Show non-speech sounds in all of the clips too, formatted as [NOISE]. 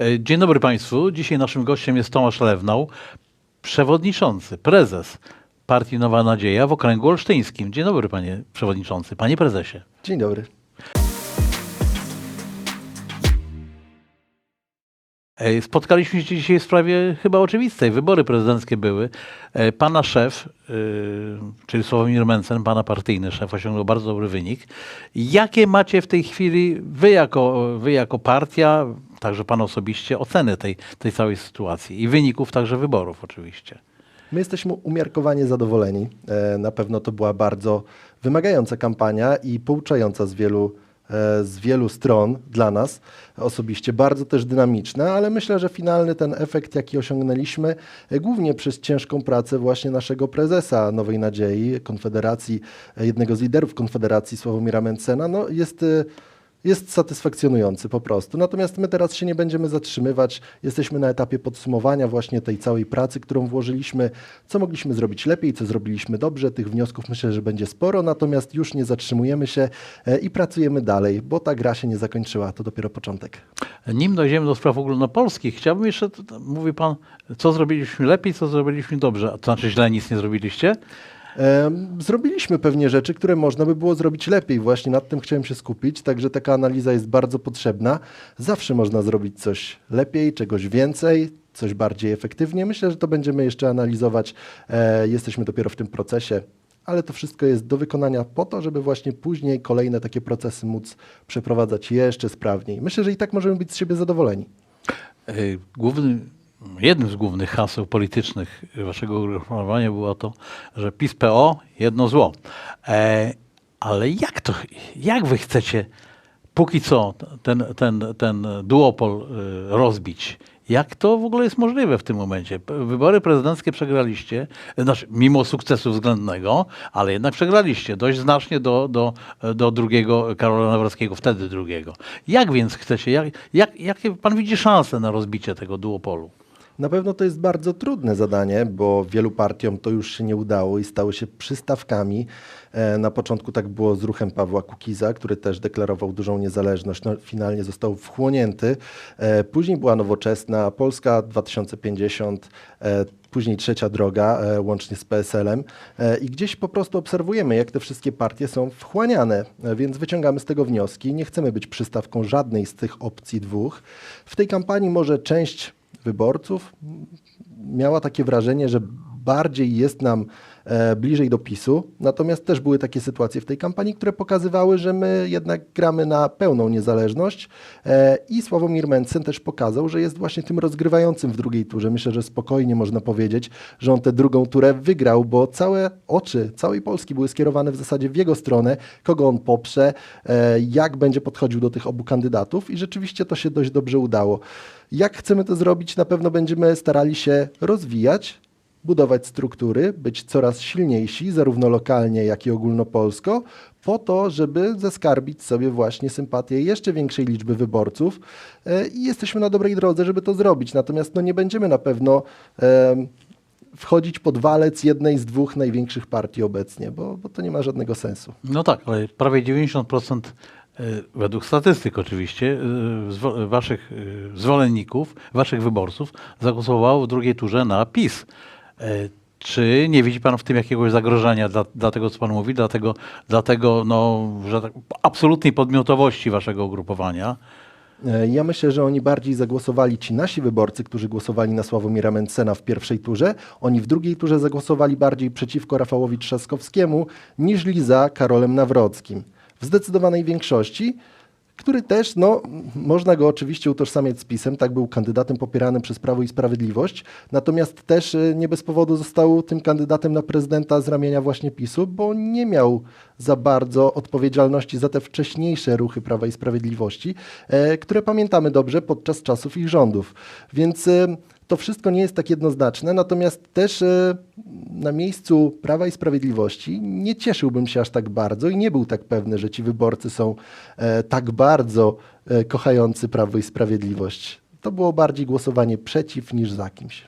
E, Dzień dobry Państwu. Dzisiaj naszym gościem jest Tomasz Lewnał, przewodniczący, prezes Partii Nowa Nadzieja w okręgu olsztyńskim. Dzień dobry Panie Przewodniczący, Panie Prezesie. Dzień dobry. E, Spotkaliśmy się dzisiaj w sprawie chyba oczywistej. Wybory prezydenckie były. E, Pana szef, czyli Sławomir Mencen, pana partyjny szef, osiągnął bardzo dobry wynik. Jakie macie w tej chwili wy jako, wy jako partia, także pan osobiście, oceny tej, tej całej sytuacji i wyników także wyborów oczywiście? My jesteśmy umiarkowanie zadowoleni. E, Na pewno to była bardzo wymagająca kampania i pouczająca z wielu, e, z wielu stron dla nas osobiście, bardzo też dynamiczna, ale myślę, że finalny ten efekt, jaki osiągnęliśmy, e, głównie przez ciężką pracę właśnie naszego prezesa Nowej Nadziei, Konfederacji, jednego z liderów Konfederacji, Sławomira Mencena, no jest jest satysfakcjonujący po prostu. Natomiast my teraz się nie będziemy zatrzymywać. Jesteśmy na etapie podsumowania właśnie tej całej pracy, którą włożyliśmy, co mogliśmy zrobić lepiej, co zrobiliśmy dobrze. Tych wniosków myślę, że będzie sporo, natomiast już nie zatrzymujemy się e, i pracujemy dalej, bo ta gra się nie zakończyła, to dopiero początek. Nim dojdziemy do spraw ogólnopolskich, chciałbym jeszcze, mówi pan, co zrobiliśmy lepiej, co zrobiliśmy dobrze. A to znaczy źle nic nie zrobiliście? Zrobiliśmy pewnie rzeczy, które można by było zrobić lepiej. Właśnie nad tym chciałem się skupić, także taka analiza jest bardzo potrzebna. Zawsze można zrobić coś lepiej, czegoś więcej, coś bardziej efektywnie. Myślę, że to będziemy jeszcze analizować. E, jesteśmy dopiero w tym procesie, ale to wszystko jest do wykonania po to, żeby właśnie później kolejne takie procesy móc przeprowadzać jeszcze sprawniej. Myślę, że i tak możemy być z siebie zadowoleni. E, Główny, jednym z głównych haseł politycznych waszego ugrupowania było to, że PiS-PO jedno zło. E, ale jak to, jak wy chcecie póki co ten, ten, ten duopol e, rozbić? Jak to w ogóle jest możliwe w tym momencie? Wybory prezydenckie przegraliście, znaczy mimo sukcesu względnego, ale jednak przegraliście dość znacznie do, do, do drugiego Karola Nawrockiego, wtedy drugiego. Jak więc chcecie, jak, jak, jakie pan widzi szanse na rozbicie tego duopolu? Na pewno to jest bardzo trudne zadanie, bo wielu partiom to już się nie udało i stały się przystawkami. E, Na początku tak było z ruchem Pawła Kukiza, który też deklarował dużą niezależność. No, finalnie został wchłonięty. E, Później była nowoczesna Polska 2050, e, później trzecia droga, łącznie z PSL-em. I gdzieś po prostu obserwujemy, jak te wszystkie partie są wchłaniane, więc wyciągamy z tego wnioski. Nie chcemy być przystawką żadnej z tych opcji dwóch. W tej kampanii może część wyborców miała takie wrażenie, że bardziej jest nam bliżej do PiSu. Natomiast też były takie sytuacje w tej kampanii, które pokazywały, że my jednak gramy na pełną niezależność. E, I Sławomir Mencen też pokazał, że jest właśnie tym rozgrywającym w drugiej turze. Myślę, że spokojnie można powiedzieć, że on tę drugą turę wygrał, bo całe oczy całej Polski były skierowane w zasadzie w jego stronę, kogo on poprze, e, jak będzie podchodził do tych obu kandydatów i rzeczywiście to się dość dobrze udało. Jak chcemy to zrobić? Na pewno będziemy starali się rozwijać, budować struktury, być coraz silniejsi, zarówno lokalnie, jak i ogólnopolsko, po to, żeby zaskarbić sobie właśnie sympatię jeszcze większej liczby wyborców E, i jesteśmy na dobrej drodze, żeby to zrobić. Natomiast no, nie będziemy na pewno em, wchodzić pod walec jednej z dwóch największych partii obecnie, bo, bo to nie ma żadnego sensu. No tak, ale prawie 90% e, według statystyk oczywiście e, waszych e, zwolenników, waszych wyborców zagłosowało w drugiej turze na PiS. E, Czy nie widzi pan w tym jakiegoś zagrożenia dla, dla tego, co pan mówi, dla tego, dla tego no, że tak, absolutnej podmiotowości waszego ugrupowania? E, Ja myślę, że oni bardziej zagłosowali, ci nasi wyborcy, którzy głosowali na Sławomira Mencena w pierwszej turze, oni w drugiej turze zagłosowali bardziej przeciwko Rafałowi Trzaskowskiemu niż za Karolem Nawrockim. W zdecydowanej większości, który też, no, można go oczywiście utożsamiać z PiSem, tak był kandydatem popieranym przez Prawo i Sprawiedliwość, natomiast też e, nie bez powodu został tym kandydatem na prezydenta z ramienia właśnie PiSu, bo nie miał za bardzo odpowiedzialności za te wcześniejsze ruchy Prawa i Sprawiedliwości, e, które pamiętamy dobrze podczas czasów ich rządów. Więc e, to wszystko nie jest tak jednoznaczne, natomiast też e, na miejscu Prawa i Sprawiedliwości nie cieszyłbym się aż tak bardzo i nie był tak pewny, że ci wyborcy są e, tak bardzo e, kochający Prawo i Sprawiedliwość. To było bardziej głosowanie przeciw niż za kimś.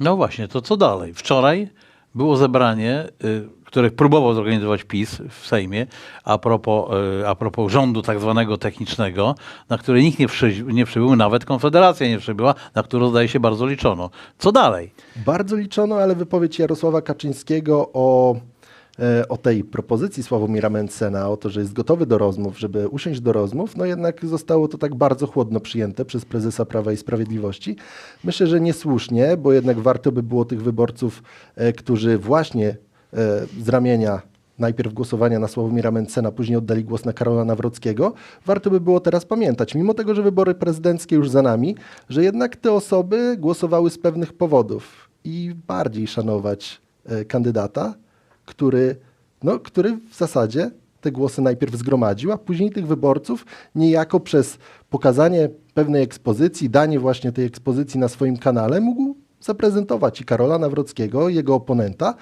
No właśnie, to co dalej? Wczoraj było zebranie, y, które próbował zorganizować PiS w Sejmie a propos, y, a propos rządu tak zwanego technicznego, na które nikt nie, przy, nie przybył, nawet Konfederacja nie przybyła, na którą zdaje się bardzo liczono. Co dalej? Bardzo liczono, ale wypowiedź Jarosława Kaczyńskiego o, o tej propozycji Sławomira Mencena, o to, że jest gotowy do rozmów, żeby usiąść do rozmów, no jednak zostało to tak bardzo chłodno przyjęte przez prezesa Prawa i Sprawiedliwości. Myślę, że niesłusznie, bo jednak warto by było tych wyborców, e, którzy właśnie e, z ramienia najpierw głosowania na Sławomira Mencena, później oddali głos na Karola Nawrockiego, warto by było teraz pamiętać, mimo tego, że wybory prezydenckie już za nami, że jednak te osoby głosowały z pewnych powodów i bardziej szanować e, kandydata, który, no, który w zasadzie te głosy najpierw zgromadził, a później tych wyborców niejako przez pokazanie pewnej ekspozycji, danie właśnie tej ekspozycji na swoim kanale mógł zaprezentować i Karola Nawrockiego, jego oponenta.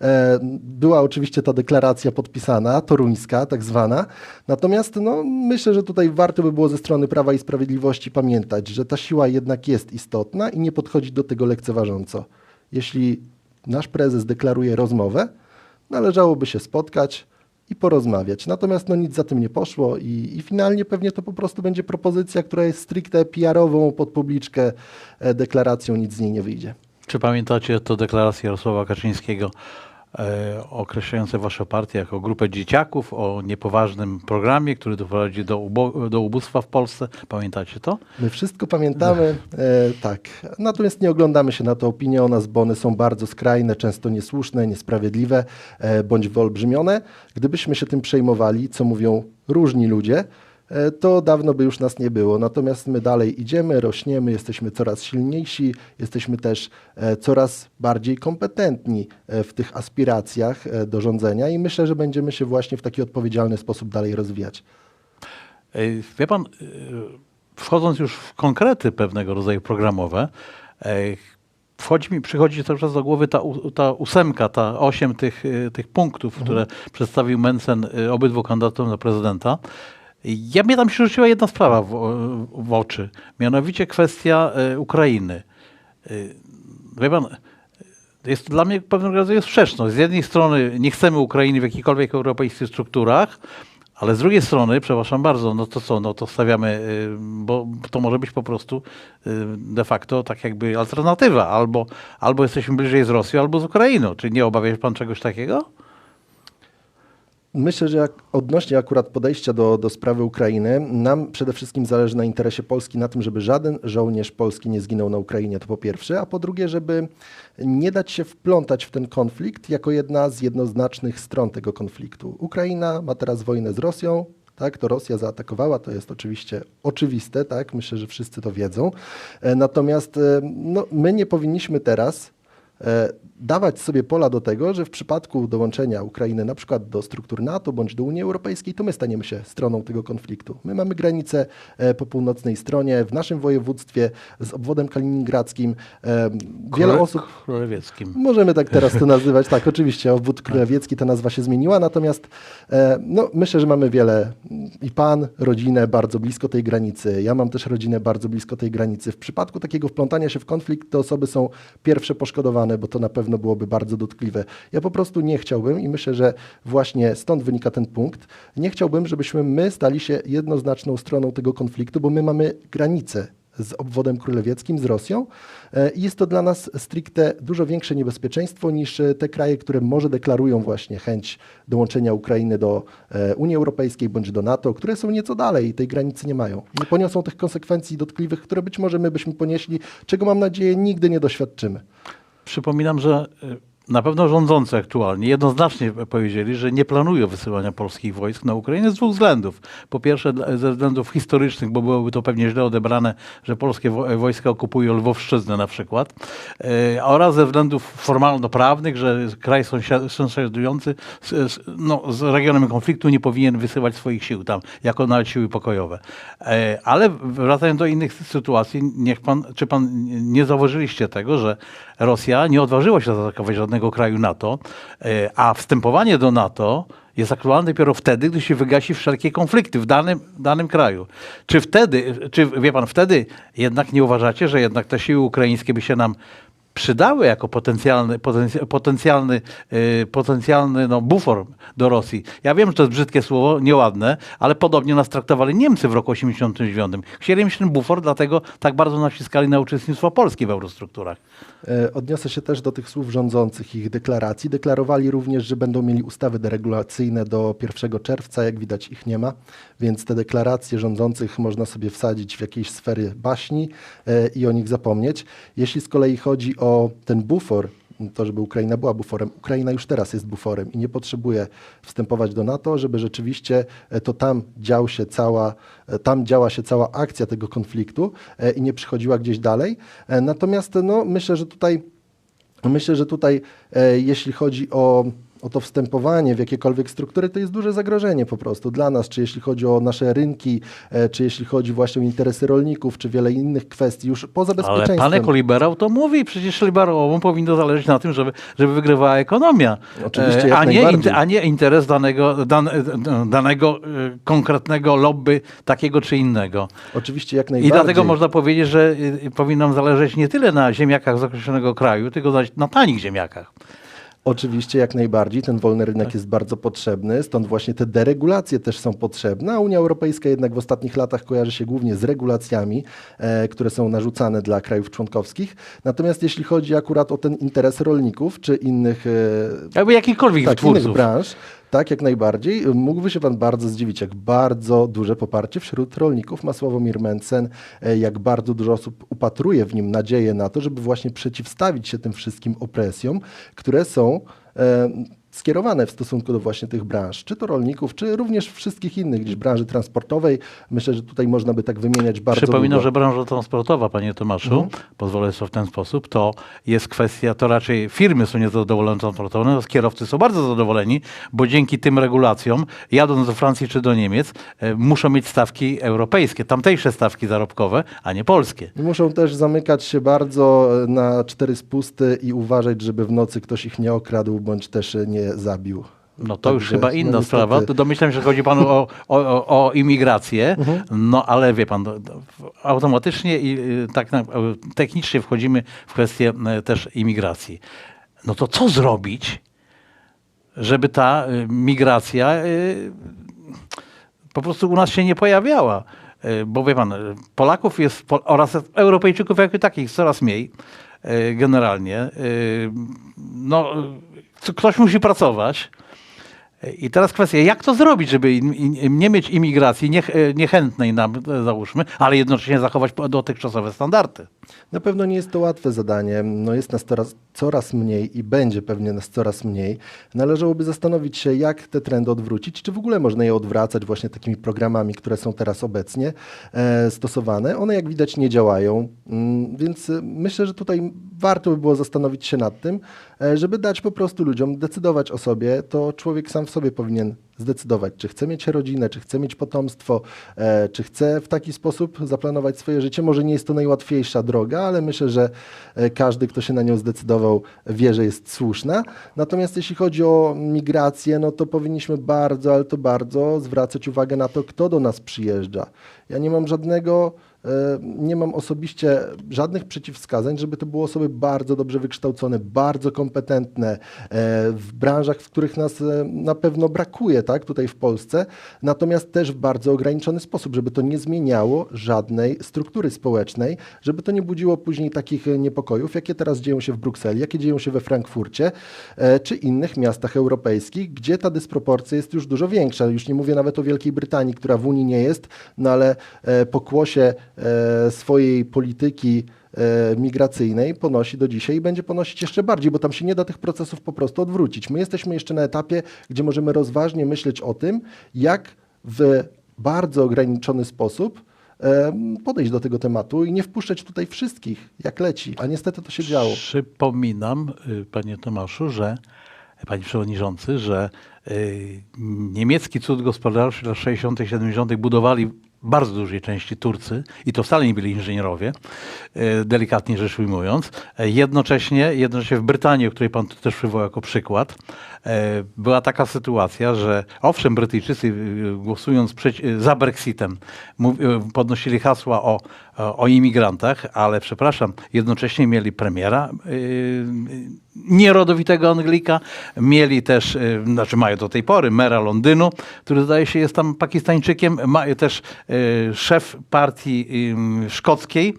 E, Była oczywiście ta deklaracja podpisana, toruńska tak zwana. Natomiast no, myślę, że tutaj warto by było ze strony Prawa i Sprawiedliwości pamiętać, że ta siła jednak jest istotna i nie podchodzić do tego lekceważąco. Jeśli nasz prezes deklaruje rozmowę, należałoby się spotkać i porozmawiać. Natomiast no, nic za tym nie poszło i, i finalnie pewnie to po prostu będzie propozycja, która jest stricte PR-ową pod publiczkę, e, deklaracją, nic z niej nie wyjdzie. Czy pamiętacie to deklarację Jarosława Kaczyńskiego określające waszą partię jako grupę dzieciaków o niepoważnym programie, który doprowadzi do, ubo- do ubóstwa w Polsce? Pamiętacie to? My wszystko pamiętamy, e, tak. Natomiast nie oglądamy się na to opinie o nas, bo one są bardzo skrajne, często niesłuszne, niesprawiedliwe e, bądź wyolbrzymione. Gdybyśmy się tym przejmowali, co mówią różni ludzie, e, to dawno by już nas nie było. Natomiast my dalej idziemy, rośniemy, jesteśmy coraz silniejsi, jesteśmy też e, coraz bardziej kompetentni e, w tych aspiracjach e, do rządzenia i myślę, że będziemy się właśnie w taki odpowiedzialny sposób dalej rozwijać. E, Wie pan, e, wchodząc już w konkrety pewnego rodzaju programowe, e, wchodzi mi, przychodzi cały czas do głowy ta, ta ósemka, ta osiem tych, e, tych punktów, które przedstawił Mencen e, obydwu kandydatom na prezydenta. Ja mnie tam się rzuciła jedna sprawa w, w oczy, mianowicie kwestia e, Ukrainy. E, Wie pan, jest dla mnie pewnego rodzaju sprzeczność. Z jednej strony nie chcemy Ukrainy w jakichkolwiek europejskich strukturach, ale z drugiej strony, przepraszam bardzo, no to co, no to stawiamy, y, bo to może być po prostu de facto tak jakby alternatywa. Albo, albo jesteśmy bliżej z Rosją, albo z Ukrainą. Czy nie obawia się pan czegoś takiego? Myślę, że odnośnie akurat podejścia do, do sprawy Ukrainy, nam przede wszystkim zależy na interesie Polski, na tym, żeby żaden żołnierz polski nie zginął na Ukrainie, to po pierwsze, a po drugie, żeby nie dać się wplątać w ten konflikt jako jedna z jednoznacznych stron tego konfliktu. Ukraina ma teraz wojnę z Rosją, tak, to Rosja zaatakowała, to jest oczywiście oczywiste, tak, myślę, że wszyscy to wiedzą. E, Natomiast e, no, my nie powinniśmy teraz dawać sobie pola do tego, że w przypadku dołączenia Ukrainy na przykład do struktur NATO bądź do Unii Europejskiej, to my staniemy się stroną tego konfliktu. My mamy granicę e, po północnej stronie, w naszym województwie z obwodem kaliningradzkim. E, Wiele Króle- osób Królewieckim. Możemy tak teraz to [LAUGHS] nazywać. Tak, oczywiście, obwód królewiecki, ta nazwa się zmieniła, natomiast e, no, myślę, że mamy wiele i pan, rodzinę bardzo blisko tej granicy. Ja mam też rodzinę bardzo blisko tej granicy. W przypadku takiego wplątania się w konflikt, te osoby są pierwsze poszkodowane, bo to na pewno byłoby bardzo dotkliwe. Ja po prostu nie chciałbym i myślę, że właśnie stąd wynika ten punkt. Nie chciałbym, żebyśmy my stali się jednoznaczną stroną tego konfliktu, bo my mamy granicę z obwodem królewieckim, z Rosją. E, I jest to dla nas stricte dużo większe niebezpieczeństwo niż e, te kraje, które może deklarują właśnie chęć dołączenia Ukrainy do e, Unii Europejskiej bądź do NATO, które są nieco dalej i tej granicy nie mają. Nie poniosą tych konsekwencji dotkliwych, które być może my byśmy ponieśli, czego mam nadzieję nigdy nie doświadczymy. Przypominam, że y, na pewno rządzący aktualnie jednoznacznie powiedzieli, że nie planują wysyłania polskich wojsk na Ukrainę z dwóch względów. Po pierwsze ze względów historycznych, bo byłoby to pewnie źle odebrane, że polskie wo- wojska okupują Lwowszczyznę na przykład, y, oraz ze względów formalno-prawnych, że kraj sąsia- sąsiadujący z, no, z regionem konfliktu nie powinien wysyłać swoich sił tam, jako nawet siły pokojowe. E, Ale wracając do innych sytuacji, niech pan, czy pan nie zauważyliście tego, że Rosja nie odważyła się zaatakować żadnego kraju NATO, e, a wstępowanie do NATO jest aktualne dopiero wtedy, gdy się wygasi wszelkie konflikty w danym, danym kraju. Czy wtedy, czy wie pan, wtedy jednak nie uważacie, że jednak te siły ukraińskie by się nam przydały jako potencjalny, potenc- potencjalny, y, potencjalny no, bufor do Rosji. Ja wiem, że to jest brzydkie słowo, nieładne, ale podobnie nas traktowali Niemcy w roku 89. Chcieli mieć ten bufor, dlatego tak bardzo naciskali na uczestnictwo Polski w eurostrukturach. E, Odniosę się też do tych słów rządzących, ich deklaracji. Deklarowali również, że będą mieli ustawy deregulacyjne do 1 czerwca, jak widać ich nie ma, więc te deklaracje rządzących można sobie wsadzić w jakieś sfery baśni e, i o nich zapomnieć. Jeśli z kolei chodzi o ten bufor, to żeby Ukraina była buforem, Ukraina już teraz jest buforem i nie potrzebuje wstępować do NATO, żeby rzeczywiście e, to tam dział się cała, e, tam działa się cała akcja tego konfliktu e, i nie przychodziła gdzieś dalej. Natomiast no, myślę, że tutaj Myślę, że tutaj, jeśli chodzi o, o to wstępowanie w jakiekolwiek struktury, to jest duże zagrożenie po prostu dla nas, czy jeśli chodzi o nasze rynki, e, czy jeśli chodzi właśnie o interesy rolników, czy wiele innych kwestii, już poza Ale bezpieczeństwem. pan jako liberał to mówi, przecież liberałom powinno zależeć na tym, żeby, żeby wygrywała ekonomia, Oczywiście, E, jak a, nie, a nie interes danego, dan, danego e, konkretnego lobby takiego czy innego. Oczywiście jak I najbardziej. dlatego można powiedzieć, że powinno zależeć nie tyle na ziemniakach z określonego kraju, tylko na, na tanich ziemniakach. Oczywiście, jak najbardziej. Ten wolny rynek Tak. jest bardzo potrzebny, stąd właśnie te deregulacje też są potrzebne, a Unia Europejska jednak w ostatnich latach kojarzy się głównie z regulacjami, e, które są narzucane dla krajów członkowskich. Natomiast jeśli chodzi akurat o ten interes rolników czy innych e, Jakby jakichkolwiek tak, innych branż, tak, jak najbardziej. Mógłby się Pan bardzo zdziwić, jak bardzo duże poparcie wśród rolników ma Sławomir Mencen, e, jak bardzo dużo osób upatruje w nim nadzieję na to, żeby właśnie przeciwstawić się tym wszystkim opresjom, które są e, skierowane w stosunku do właśnie tych branż, czy to rolników, czy również wszystkich innych, gdzieś branży transportowej. Myślę, że tutaj można by tak wymieniać bardzo Przypominam, długo. że branża transportowa, panie Tomaszu, Mhm. pozwolę sobie w ten sposób, to jest kwestia, to raczej firmy są niezadowolone transportowe, natomiast kierowcy są bardzo zadowoleni, bo dzięki tym regulacjom, jadąc do Francji czy do Niemiec, e, muszą mieć stawki europejskie, tamtejsze stawki zarobkowe, a nie polskie. I muszą też zamykać się bardzo e, na cztery spusty i uważać, żeby w nocy ktoś ich nie okradł, bądź też e, nie zabił. No to już chyba inna no sprawa. Domyślam się, że chodzi panu o, o, o, imigrację, Mhm. no ale wie pan, automatycznie i y, tak na, technicznie wchodzimy w kwestię y, też imigracji. No to co zrobić, żeby ta y, migracja y, po prostu u nas się nie pojawiała? Y, Bo wie pan, y, Polaków jest oraz Europejczyków jako takich coraz mniej y, generalnie. Y, No, y, ktoś musi pracować. I teraz kwestia, jak to zrobić, żeby nie mieć imigracji niech, e, niechętnej nam, e, załóżmy, ale jednocześnie zachować dotychczasowe standardy. Na pewno nie jest to łatwe zadanie. No jest nas coraz, coraz mniej i będzie pewnie nas coraz mniej. Należałoby zastanowić się, jak te trendy odwrócić, czy w ogóle można je odwracać właśnie takimi programami, które są teraz obecnie e, stosowane. One jak widać nie działają, mm, więc e, myślę, że tutaj warto by było zastanowić się nad tym, e, żeby dać po prostu ludziom decydować o sobie. To człowiek sam w sobie powinien zdecydować, czy chce mieć rodzinę, czy chce mieć potomstwo, e, czy chce w taki sposób zaplanować swoje życie. Może nie jest to najłatwiejsza droga, ale myślę, że e, każdy, kto się na nią zdecydował, wie, że jest słuszna. Natomiast jeśli chodzi o migrację, no to powinniśmy bardzo, ale to bardzo zwracać uwagę na to, kto do nas przyjeżdża. Ja nie mam żadnego nie mam osobiście żadnych przeciwwskazań, żeby to były osoby bardzo dobrze wykształcone, bardzo kompetentne e, w branżach, w których nas e, na pewno brakuje, tak, tutaj w Polsce, natomiast też w bardzo ograniczony sposób, żeby to nie zmieniało żadnej struktury społecznej, żeby to nie budziło później takich e, niepokojów, jakie teraz dzieją się w Brukseli, jakie dzieją się we Frankfurcie, e, czy innych miastach europejskich, gdzie ta dysproporcja jest już dużo większa. Już nie mówię nawet o Wielkiej Brytanii, która w Unii nie jest, no ale e, pokłosie e, swojej polityki e, migracyjnej ponosi do dzisiaj i będzie ponosić jeszcze bardziej, bo tam się nie da tych procesów po prostu odwrócić. My jesteśmy jeszcze na etapie, gdzie możemy rozważnie myśleć o tym, jak w bardzo ograniczony sposób em, podejść do tego tematu i nie wpuszczać tutaj wszystkich, jak leci, a niestety to się działo. Przypominam, y, panie Tomaszu, że, panie przewodniczący, że y, niemiecki cud gospodarczy w latach 60., 70. budowali bardzo dużej części Turcy i to wcale nie byli inżynierowie, y, delikatnie rzecz ujmując. E, Jednocześnie, jednocześnie w Brytanii, o której pan tu też przywołał jako przykład, e, była taka sytuacja, że owszem, Brytyjczycy głosując za Brexitem podnosili hasła o o, imigrantach, ale przepraszam, jednocześnie mieli premiera yy, nierodowitego Anglika, mieli też, yy, znaczy mają do tej pory mera Londynu, który zdaje się jest tam Pakistańczykiem, mają też yy, szef partii szkockiej,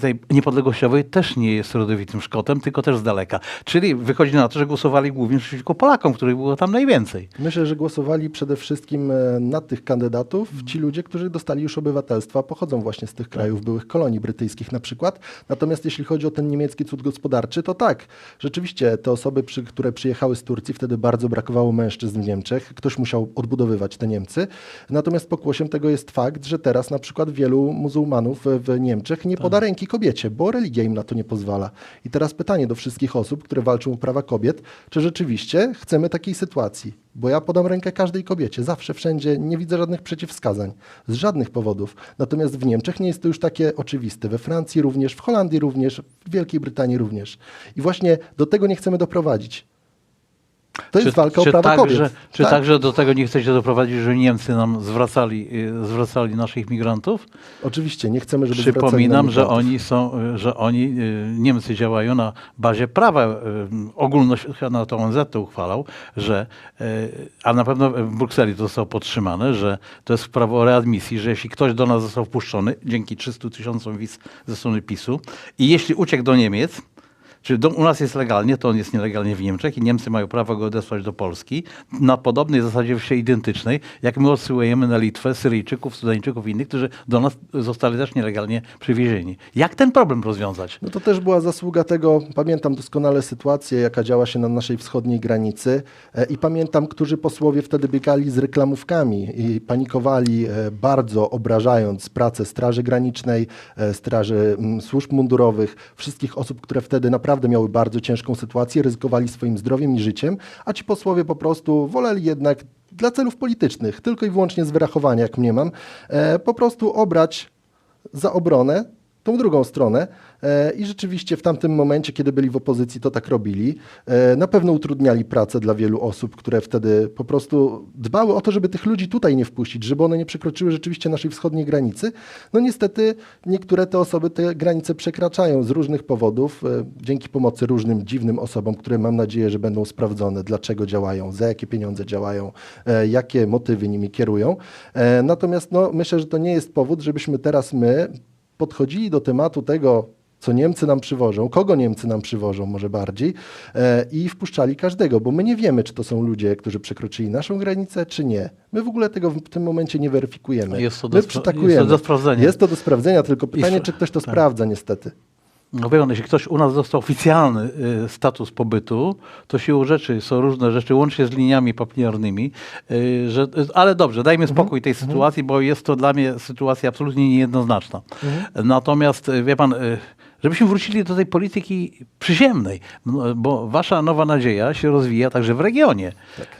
tej niepodległościowej, też nie jest rodowitym Szkotem, tylko też z daleka. Czyli wychodzi na to, że głosowali głównie przeciwko Polakom, których było tam najwięcej. Myślę, że głosowali przede wszystkim e, na tych kandydatów ci ludzie, którzy dostali już obywatelstwa, pochodzą właśnie z tych krajów byłych kolonii brytyjskich na przykład. Natomiast jeśli chodzi o ten niemiecki cud gospodarczy, to tak, rzeczywiście te osoby, przy, które przyjechały z Turcji, wtedy bardzo brakowało mężczyzn w Niemczech, ktoś musiał odbudowywać te Niemcy. Natomiast pokłosiem tego jest fakt, że teraz na przykład wielu muzułmanów w Niemczech nie poda ręki kobiecie, bo religia im na to nie pozwala. I teraz pytanie do wszystkich osób, które walczą o prawa kobiet, czy rzeczywiście chcemy takiej sytuacji? Bo ja podam rękę każdej kobiecie, zawsze, wszędzie, nie widzę żadnych przeciwwskazań, z żadnych powodów. Natomiast w Niemczech nie jest to już takie oczywiste. We Francji również, w Holandii również, w Wielkiej Brytanii również. I właśnie do tego nie chcemy doprowadzić. To jest walka o prawa także, kobiet. Czy Tak. także do tego nie chcecie doprowadzić, że Niemcy nam zwracali, y, zwracali naszych migrantów? Oczywiście, nie chcemy, żeby Przypominam, nam że oni są, y, że oni, y, Niemcy działają na bazie prawa y, ogólnoświatowego, to ONZ to uchwalał, że, y, a na pewno w Brukseli to zostało podtrzymane, że to jest prawo o readmisji, że jeśli ktoś do nas został wpuszczony dzięki 300 tysiącom wiz ze strony PiSu i jeśli uciekł do Niemiec, Czyli do, u nas jest legalnie, to on jest nielegalnie w Niemczech i Niemcy mają prawo go odesłać do Polski na podobnej zasadzie się identycznej, jak my odsyłujemy na Litwę Syryjczyków, Sudańczyków i innych, którzy do nas zostali też nielegalnie przywiezieni. Jak ten problem rozwiązać? No to też była zasługa tego, pamiętam doskonale sytuację, jaka działa się na naszej wschodniej granicy e, i pamiętam, którzy posłowie wtedy biegali z reklamówkami i panikowali e, bardzo, obrażając pracę Straży Granicznej, e, Straży mm, Służb Mundurowych, wszystkich osób, które wtedy naprawdę miały bardzo ciężką sytuację, ryzykowali swoim zdrowiem i życiem, a ci posłowie po prostu woleli jednak dla celów politycznych, tylko i wyłącznie z wyrachowania, jak mniemam, e, po prostu obrać za obronę tą drugą stronę e, i rzeczywiście w tamtym momencie, kiedy byli w opozycji, to tak robili. E, na pewno utrudniali pracę dla wielu osób, które wtedy po prostu dbały o to, żeby tych ludzi tutaj nie wpuścić, żeby one nie przekroczyły rzeczywiście naszej wschodniej granicy. No niestety niektóre te osoby te granice przekraczają z różnych powodów, e, dzięki pomocy różnym dziwnym osobom, które mam nadzieję, że będą sprawdzone, dlaczego działają, za jakie pieniądze działają, jakie motywy nimi kierują. Natomiast no, myślę, że to nie jest powód, żebyśmy teraz my podchodzili do tematu tego, co Niemcy nam przywożą, kogo Niemcy nam przywożą może bardziej e, i wpuszczali każdego, bo my nie wiemy, czy to są ludzie, którzy przekroczyli naszą granicę, czy nie. My w ogóle tego w tym momencie nie weryfikujemy. Jest to do my przytakujemy. jest to do sprawdzenia. Jest to do sprawdzenia, tylko pytanie, s- czy ktoś to tak. sprawdza niestety. No wie pan, jeśli ktoś u nas dostał oficjalny y, status pobytu, to siłą rzeczy są różne rzeczy, łącznie z liniami papiernymi, y, że, ale dobrze, dajmy spokój tej sytuacji, bo jest to dla mnie sytuacja absolutnie niejednoznaczna. Natomiast y, wie pan, y, żebyśmy wrócili do tej polityki przyziemnej, bo wasza nowa nadzieja się rozwija także w regionie.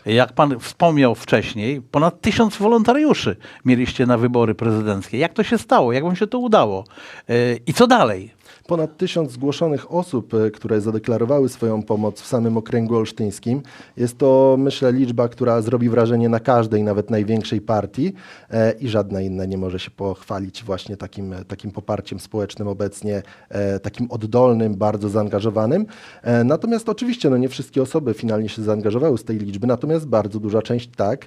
Jak pan wspomniał wcześniej, ponad tysiąc wolontariuszy mieliście na wybory prezydenckie. Jak to się stało? Jak wam się to udało? Y, I co dalej? Ponad tysiąc zgłoszonych osób, e, które zadeklarowały swoją pomoc w samym okręgu olsztyńskim. Jest to, myślę, liczba, która zrobi wrażenie na każdej, nawet największej partii e, i żadna inna nie może się pochwalić właśnie takim, e, takim poparciem społecznym obecnie, e, takim oddolnym, bardzo zaangażowanym. E, natomiast oczywiście no, nie wszystkie osoby finalnie się zaangażowały z tej liczby, natomiast bardzo duża część tak.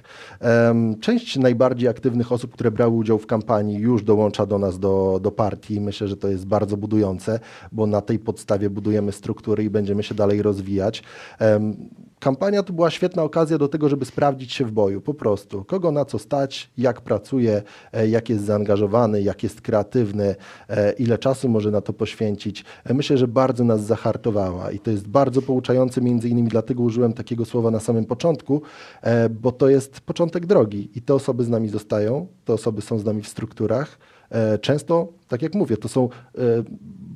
Część najbardziej aktywnych osób, które brały udział w kampanii, już dołącza do nas, do, do partii. Myślę, że to jest bardzo budujące, bo na tej podstawie budujemy struktury i będziemy się dalej rozwijać. Kampania to była świetna okazja do tego, żeby sprawdzić się w boju, po prostu. Kogo na co stać, jak pracuje, e, jak jest zaangażowany, jak jest kreatywny, e, ile czasu może na to poświęcić. E, Myślę, że bardzo nas zahartowała i to jest bardzo pouczające, między innymi dlatego użyłem takiego słowa na samym początku, bo to jest początek drogi i te osoby z nami zostają, te osoby są z nami w strukturach. Często, tak jak mówię, to są e,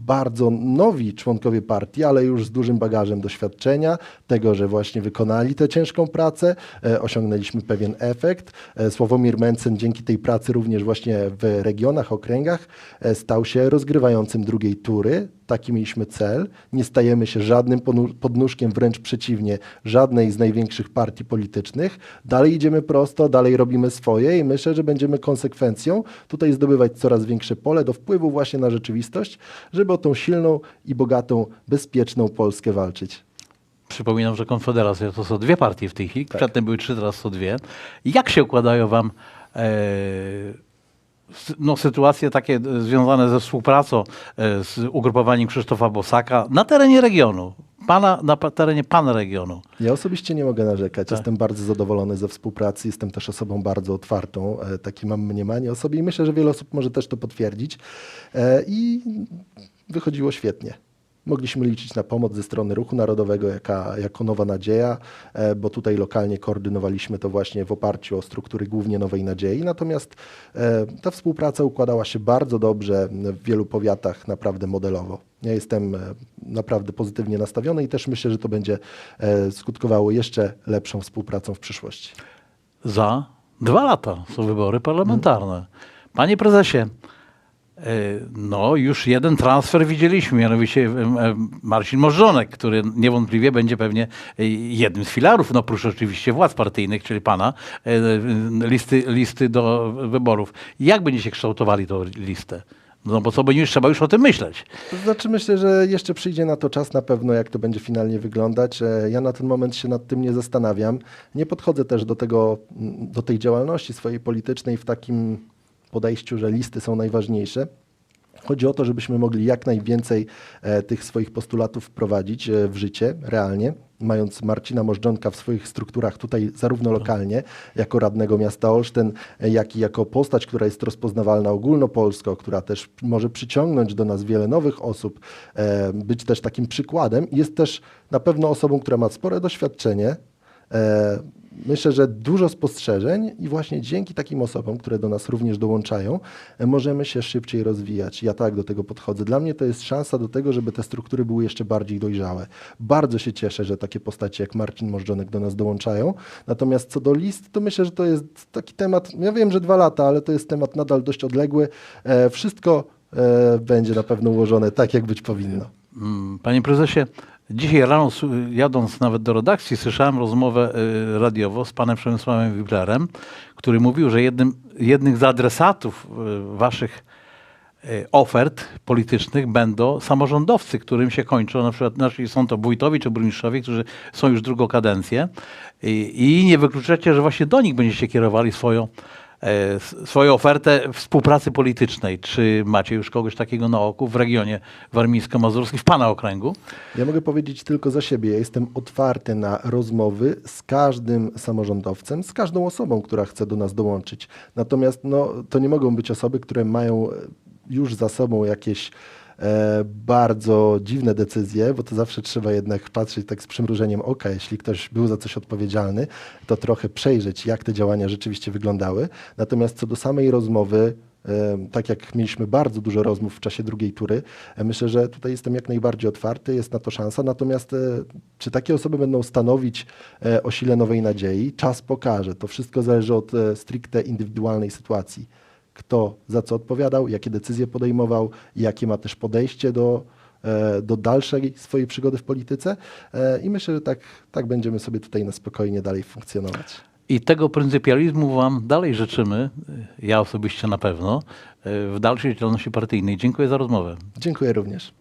bardzo nowi członkowie partii, ale już z dużym bagażem doświadczenia, tego, że właśnie wykonali tę ciężką pracę, e, osiągnęliśmy pewien efekt. E, Sławomir Mencen dzięki tej pracy również właśnie w regionach, okręgach stał się rozgrywającym drugiej tury. taki mieliśmy cel. Nie stajemy się żadnym podnóżkiem, wręcz przeciwnie, żadnej z największych partii politycznych. Dalej idziemy prosto, dalej robimy swoje i myślę, że będziemy konsekwencją tutaj zdobywać coraz większe pole do wpływu właśnie na rzeczywistość, żeby o tą silną i bogatą, bezpieczną Polskę walczyć. Przypominam, że Konfederacja to są dwie partie w tej chwili. Tak. Przedtem były trzy, teraz są dwie. Jak się układają wam e, no, sytuacje takie e, związane ze współpracą e, z ugrupowaniem Krzysztofa Bosaka na terenie regionu? Pana, na terenie pana regionu. Ja osobiście nie mogę narzekać. Tak. Jestem bardzo zadowolony ze współpracy. Jestem też osobą bardzo otwartą. E, Takie mam mniemanie o sobie i myślę, że wiele osób może też to potwierdzić. E, I wychodziło świetnie. Mogliśmy liczyć na pomoc ze strony Ruchu Narodowego jaka, jako Nowa Nadzieja, e, bo tutaj lokalnie koordynowaliśmy to właśnie w oparciu o struktury głównie Nowej Nadziei. Natomiast e, ta współpraca układała się bardzo dobrze w wielu powiatach, naprawdę modelowo. Ja jestem e, naprawdę pozytywnie nastawiony i też myślę, że to będzie skutkowało jeszcze lepszą współpracą w przyszłości. Za dwa lata są wybory parlamentarne. Panie prezesie, no już jeden transfer widzieliśmy, mianowicie e, e, Marcin Możdżonek, który niewątpliwie będzie pewnie e, jednym z filarów, no oprócz oczywiście władz partyjnych, czyli pana, e, e, listy, listy do wyborów. Jak będziecie kształtowali tą listę? No bo co, bo już trzeba już o tym myśleć. To znaczy myślę, że jeszcze przyjdzie na to czas na pewno, jak to będzie finalnie wyglądać. E, Ja na ten moment się nad tym nie zastanawiam. Nie podchodzę też do tego, do tej działalności swojej politycznej w takim podejściu, że listy są najważniejsze. Chodzi o to, żebyśmy mogli jak najwięcej e, tych swoich postulatów wprowadzić e, w życie realnie, mając Marcina Możdżonka w swoich strukturach tutaj zarówno lokalnie, jako radnego miasta Olsztyn, e, jak i jako postać, która jest rozpoznawalna ogólnopolsko, która też może przyciągnąć do nas wiele nowych osób, być też takim przykładem. Jest też na pewno osobą, która ma spore doświadczenie, Myślę, że dużo spostrzeżeń i właśnie dzięki takim osobom, które do nas również dołączają, e, możemy się szybciej rozwijać. Ja tak do tego podchodzę. Dla mnie to jest szansa do tego, żeby te struktury były jeszcze bardziej dojrzałe. Bardzo się cieszę, że takie postacie jak Marcin Możdżonek do nas dołączają. Natomiast co do list, to myślę, że to jest taki temat, ja wiem, że dwa lata, ale to jest temat nadal dość odległy. E, Wszystko e, będzie na pewno ułożone tak, jak być powinno. Mm, Panie prezesie, dzisiaj rano jadąc nawet do redakcji słyszałem rozmowę y, radiową z panem Przemysławem Wiblerem, który mówił, że jednym, jednym z adresatów y, waszych y, ofert politycznych będą samorządowcy, którym się kończą, na przykład znaczy są to wójtowie czy burmistrzowie, którzy są już drugą kadencję. I, i nie wykluczacie, że właśnie do nich będziecie kierowali swoją swoją ofertę współpracy politycznej. Czy macie już kogoś takiego na oku w regionie warmińsko-mazurskim, w Pana okręgu? Ja mogę powiedzieć tylko za siebie. Ja jestem otwarty na rozmowy z każdym samorządowcem, z każdą osobą, która chce do nas dołączyć. Natomiast no, to nie mogą być osoby, które mają e, już za sobą jakieś e, bardzo dziwne decyzje, bo to zawsze trzeba jednak patrzeć tak z przymrużeniem oka. Jeśli ktoś był za coś odpowiedzialny, to trochę przejrzeć, jak te działania rzeczywiście wyglądały. Natomiast co do samej rozmowy, E, tak jak mieliśmy bardzo dużo rozmów w czasie drugiej tury, e, myślę, że tutaj jestem jak najbardziej otwarty, jest na to szansa. Natomiast e, czy takie osoby będą stanowić e, o sile nowej nadziei? Czas pokaże. To wszystko zależy od e, stricte indywidualnej sytuacji. Kto za co odpowiadał, jakie decyzje podejmował, jakie ma też podejście do, e, do dalszej swojej przygody w polityce. E, I myślę, że tak, tak będziemy sobie tutaj na spokojnie dalej funkcjonować. I tego pryncypializmu Wam dalej życzymy, ja osobiście na pewno, e, w dalszej działalności partyjnej. Dziękuję za rozmowę. Dziękuję również.